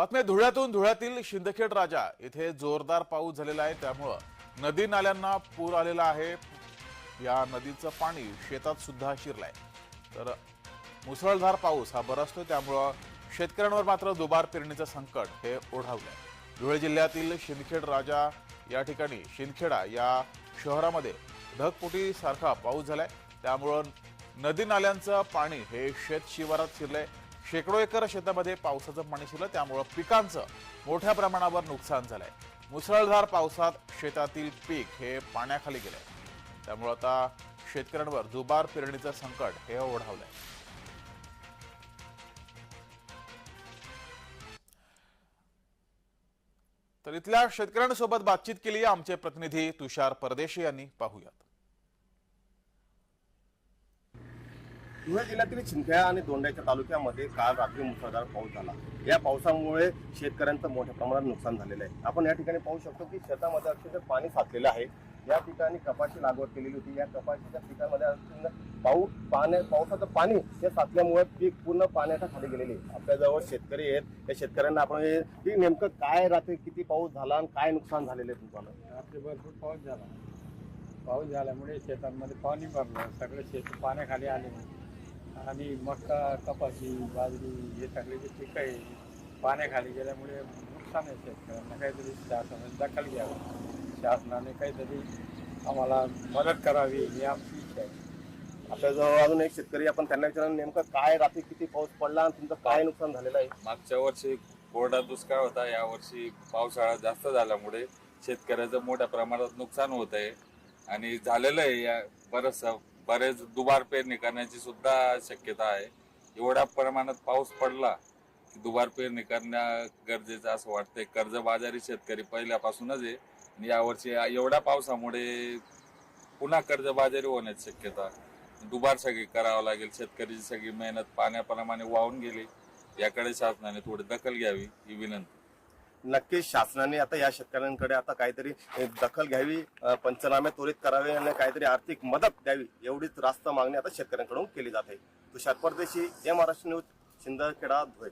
बातम्या धुळ्यातून धुळ्यातील शिंदखेड राजा. इथे जोरदार पाऊस झालेला आहे त्यामुळं नदी नाल्यांना पूर आलेला आहे. या नदीचं पाणी शेतात सुद्धा शिरलंय. तर मुसळधार पाऊस हा बरसतो त्यामुळं शेतकऱ्यांवर मात्र दुबार पेरणीचं संकट हे ओढावलंय. धुळे जिल्ह्यातील शिंदखेड राजा या ठिकाणी शिंदखेडा या शहरामध्ये ढगपुटीसारखा पाऊस झालाय. त्यामुळं नदी नाल्यांचं पाणी हे शेत शिवारात शिरलंय. शेकडो एकर शेतामध्ये पावसाचं पाणी शिरलं त्यामुळं पिकांचं मोठ्या प्रमाणावर नुकसान झालंय. मुसळधार पावसात शेतातील पीक हे पाण्याखाली गेलंय. त्यामुळं आता शेतकऱ्यांवर दुबार पेरणीचं संकट हे ओढावलंय. तर इथल्या शेतकऱ्यांसोबत बातचीत केली आमचे प्रतिनिधी तुषार परदेशी यांनी. पाहूयात. धुळे जिल्ह्यातील चिंख्या आणि दोंड्याच्या तालुक्यामध्ये काल रात्री मुसळधार पाऊस झाला. या पावसामुळे शेतकऱ्यांचं मोठ्या प्रमाणात नुकसान झालेलं आहे. आपण या ठिकाणी पाहू शकतो की शेतामध्ये अक्षरशः पाणी साचलेलं आहे. या ठिकाणी कपाशी लागवड केलेली होती. या कपाशीच्या पिकामध्ये अक्षरशः पाऊस पाण्या पावसाचं पाणी हे साचल्यामुळे पीक पूर्ण पाण्याच्या खाली गेलेले आहे. आपल्याजवळ शेतकरी आहेत. या शेतकऱ्यांना आपण की नेमकं काय रात्री किती पाऊस झाला आणि काय नुकसान झालेलं आहे तुम्हाला? रात्री भरपूर पाऊस झाला. पाऊस झाल्यामुळे शेतांमध्ये पाणी भरलं. सगळं शेत पाण्याखाली आले. आणि मका कपाशी बाजरी हे सगळे जे पिकं आहे. पाण्याखाली गेल्यामुळे नुकसान आहे शेतकऱ्यांना. काहीतरी शासनाने दखल घ्यावी. शासनाने काहीतरी आम्हाला मदत करावी ही आमची इच्छा आहे. आपल्याजवळ अजून एक शेतकरी आपण त्यांना विचारलं नेमकं काय रात्री किती पाऊस पडला आणि तुमचं काय नुकसान झालेलं आहे? मागच्या वर्षी कोरडा दुष्काळ होता. या वर्षी पावसाळा जास्त झाल्यामुळे शेतकऱ्याचं मोठ्या प्रमाणात नुकसान होत आहे. आणि झालेलं आहे या बरंच बरेच दुबार पेरणी करण्याची सुद्धा शक्यता आहे. एवढ्या प्रमाणात पाऊस पडला की दुबार पेरणी करणं गरजेचं असं वाटतंय. कर्जबाजारी शेतकरी पहिल्यापासूनच आहे आणि यावर्षी एवढ्या पावसामुळे पुन्हा कर्जबाजारी होण्याची शक्यता दुबार सगळी करावं लागेल. शेतकऱ्याची सगळी मेहनत पाण्याप्रमाणे वाहून गेली. याकडे शासनाने थोडी दखल घ्यावी ही विनंती. नक्कीच शासनाने आता या शेतकऱ्यांकडे आता काहीतरी दखल घ्यावी पंचनामे त्वरित करावे आणि काहीतरी आर्थिक मदत द्यावी एवढीच रास्त मागणी आता शेतकऱ्यांकडून केली जाते. तुषार परदेशी या महाराष्ट्र न्यूज शिंदखेडा धुळे.